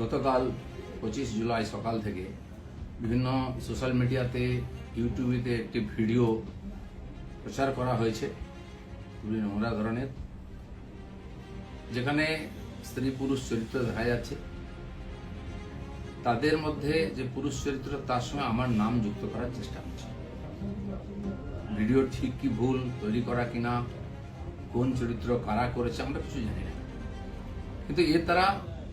গতকাল পঁচিশ জুলাই সকাল থেকে বিভিন্ন সোশ্যাল মিডিয়াতে, ইউটিউবেতে একটি ভিডিও প্রচার করা হয়েছে, খুবই নোংরা ধরনের, যেখানে স্ত্রী পুরুষ চরিত্র দেখা যাচ্ছে। তাদের মধ্যে যে পুরুষ চরিত্র, তার সঙ্গে আমার নাম যুক্ত করার চেষ্টা হচ্ছে ভিডিও ঠিক কি ভুল, তৈরি করা কিনা, কোন চরিত্র কারা করেছে, আমরা কিছু জানি না। কিন্তু এর দ্বারা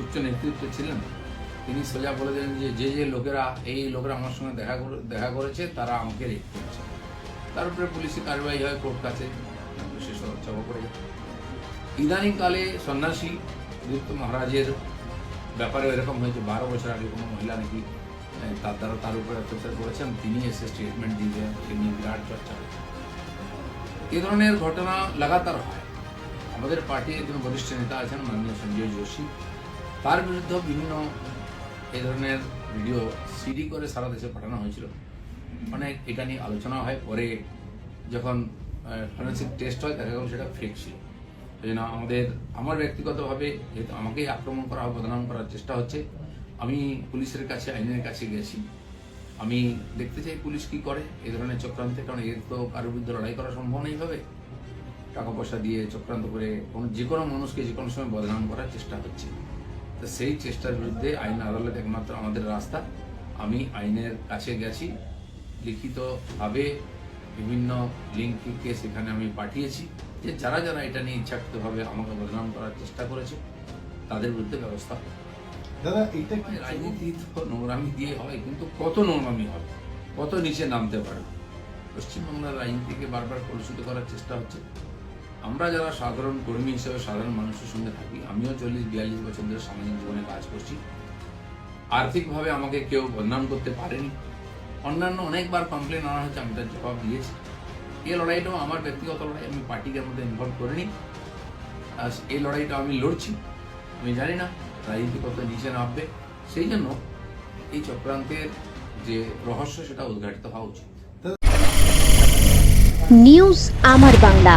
উচ্চ নেতৃত্বে ছিলেন। তিনি সোজা বলে দিলেন যে যে যে লোকেরা, এই লোকেরা আমার সঙ্গে দেখা করে- দেখা করেছে, তারা আমাকে রেপ করেছে। তার উপরে পুলিশি কার্যবাহী হয়, কোর্ট কাছে। চাপা পড়ে যায়। ইদানিংকালে সন্ন্যাসী দীপ্ত মহারাজের ব্যাপারে এরকম হয়েছে, বারো বছর আগে কোনো মহিলা নাকি তার দ্বারা তার উপরে অত্যাচার করেছেন, তিনি এসে স্টেটমেন্ট দিয়ে সে নিয়ে বিরাট চর্চা এ ধরনের ঘটনা লাগাতার হয়। আমাদের পার্টির একজন বরিষ্ঠ নেতা আছেন, মাননীয় সঞ্জয় যোশী। তার বিরুদ্ধে বিভিন্ন এ ধরনের ভিডিও সিডি করে সারা দেশে পাঠানো হয়েছিল। অনেক এটা নিয়ে আলোচনা হয়। পরে যখন ফরেন্সিক টেস্ট হয়, দেখা গেল সেটা ফেক ছিল। সেই জন্য আমাদের, আমার ব্যক্তিগতভাবে যেহেতু আমাকেই আক্রমণ করা বদনাম করার চেষ্টা হচ্ছে, আমি পুলিশের কাছে, আইনের কাছে গেছি। আমি দেখতে চাই পুলিশ কি করে, এ ধরনের চক্রান্তে, কারণ এর তো কারোর বিরুদ্ধে লড়াই করা সম্ভব নেই হবে টাকা পয়সা দিয়ে চক্রান্ত করে কোনো, যে কোনো মানুষকে যে কোনো সময় বদনাম করার চেষ্টা হচ্ছে। তো সেই চেষ্টার বিরুদ্ধে আইন আদালত একমাত্র আমাদের রাস্তা। আমি আইনের কাছে গেছি লিখিতভাবে বিভিন্ন লিঙ্ককে সেখানে আমি পাঠিয়েছি যে যারা যারা এটা নিয়ে ইচ্ছাকৃতভাবে আমাকে বদনাম করার চেষ্টা করেছে তাদের বিরুদ্ধে ব্যবস্থা। দাদা এইটা কি রাজনীতি তো নোংরামি দিয়ে হয় কিন্তু কত নোংরামি হবে কত নিচে নামতে পারে? পশ্চিমবাংলার রাজনীতিকে বারবার কলুষিত করার চেষ্টা হচ্ছে। আমরা যারা সাধারণ কর্মী হিসেবে সাধারণ মানুষের সঙ্গে থাকি, আমিও চল্লিশ, বিয়াল্লিশ বছর ধরে সামাজিক জীবনে কাজ করছি। আর্থিকভাবে আমাকে কেউ বদনাম করতে পারেনি। অন্যান্য অনেকবার কমপ্লেন আনা হয়েছে, আমি তার জবাব দিয়েছি। এই লড়াইটাও আমার ব্যক্তিগত লড়াই, আমি পার্টিকে মধ্যে ইনভলভ করিনি। আর এই লড়াইটা আমি লড়ছি, আমি জানি না রাজনীতি কত নিচে নামবে। সেই জন্য এই চক্রান্তের যে রহস্য, সেটা উদ্ঘাটিত হওয়া উচিত। নিউজ আমার বাংলা।